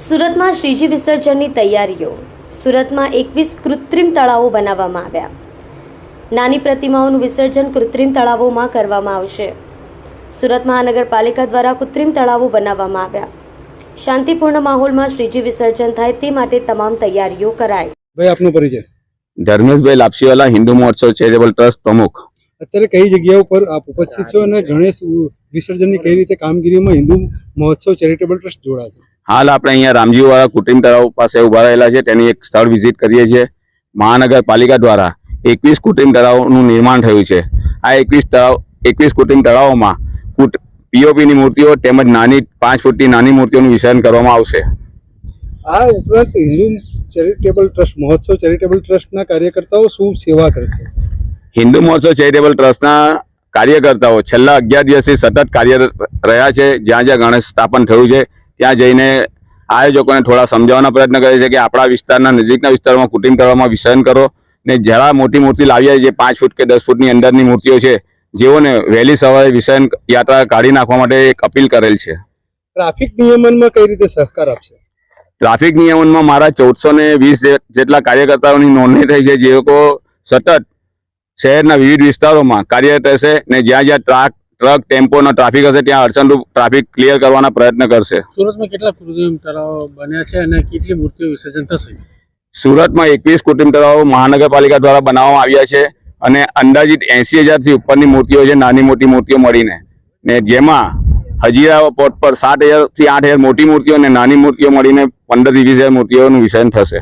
સુરતમાં શ્રીજી વિસર્જનની તૈયારીઓ. સુરતમાં એકવીસ કૃત્રિમ તળાવો બનાવવામાં આવ્યા. નાની પ્રતિમાઓનું વિસર્જન કૃત્રિમ તળાવોમાં કરવામાં આવશે. સુરત મહાનગરપાલિકા દ્વારા કૃત્રિમ તળાવો બનાવવામાં આવ્યા. શાંતિપૂર્ણ માહોલમાં શ્રીજી વિસર્જન થાય તે માટે તમામ તૈયારીઓ કરાઈ. ભાઈ આપનો પરિચય. ધર્મેશભાઈ લાપસીવાલા હિન્દુ મહોત્સવ ચેરિટેબલ ટ્રસ્ટ પ્રમુખ. અત્યારે કઈ જગ્યાઓ ઉપર આપ ઉપસ્થિત છો અને ગણેશ વિસર્જનની કઈ રીતે કામગીરીમાં હિન્દુ મહોત્સવ ચેરિટેબલ ટ્રસ્ટ જોડા છે હાલ આપણે અહીંયા રામજીવાળા કુટુંબ તળાવ પાસે ઊભા રહેલા છે. તેની એક સ્થળ વિઝિટ કરીએ છીએ. મહાનગરપાલિકા દ્વારા એકવીસ કુટુંબ તળાવનું નિર્માણ થયું છે. આ એકવીસ તળાવ એકવીસ કૃત્રિમ તળાવોમાં પીઓપીની મૂર્તિઓ તેમજ નાની પાંચ ફૂટની નાની મૂર્તિઓનું વિસર્જન કરવામાં આવશે. આ ઉપરાંત હિન્દુ ચેરિટેબલ ટ્રસ્ટ મહોત્સવ ચેરિટેબલ ટ્રસ્ટના કાર્યકર્તાઓ શું સેવા કરશે? હિન્દુ મહોત્સવ ચેરિટેબલ ટ્રસ્ટના કાર્યકર્તાઓ છેલ્લા અગિયાર દિવસથી સતત કાર્યરત રહ્યા છે. જ્યાં જ્યાં ગણેશ સ્થાપન થયું છે. ત્યાં જઈને આયોજકોને થોડા સમજાવવાનો પ્રયત્ન કરે છે કે આપણા વિસ્તારના નજીકના વિસ્તારમાં કુટિંગ કરવામાં વિસર્જન કરો ને જરા મોટી મૂર્તિ લાવીએ જે પાંચ ફૂટ કે દસ ફૂટની અંદરની મૂર્તિઓ છે જેઓને વહેલી સવારે વિસર્જન યાત્રા કાઢી નાખવા માટે એક અપીલ કરેલ છે. ટ્રાફિક નિયમનમાં કઈ રીતે સહકાર આપશે? ટ્રાફિક નિયમનમાં મારા ચૌદસો ને વીસ જેટલા કાર્યકર્તાઓની નોંધણી થઈ છે જે લોકો સતત શહેરના વિવિધ વિસ્તારોમાં કાર્યરત રહેશે ને જ્યાં જ્યાં ટ્રાક ટ્રક ટેમ્પોનો ટ્રાફિક હશે ત્યાં અડચણરૂપ ટ્રાફિક ક્લિયર કરવાના પ્રયત્ન કરશે. સુરતમાં કેટલા કૃત્રિમ તળાવો બન્યા છે અને કેટલી મૂર્તિઓ વિસર્જન થશે? સુરતમાં એકવીસ કુટુંબ તળાવો મહાનગરપાલિકા દ્વારા બનાવવામાં આવ્યા છે અને અંદાજિત એસી હજારથી ઉપરની મૂર્તિઓ છે નાની મોટી મૂર્તિઓ મળીને. ને જેમાં હજીરા પોર્ટ પર સાત હજારથી આઠ હજાર મોટી મૂર્તિઓ અને નાની મૂર્તિઓ મળીને પંદરથી વીસ હજાર મૂર્તિઓનું વિસર્જન થશે.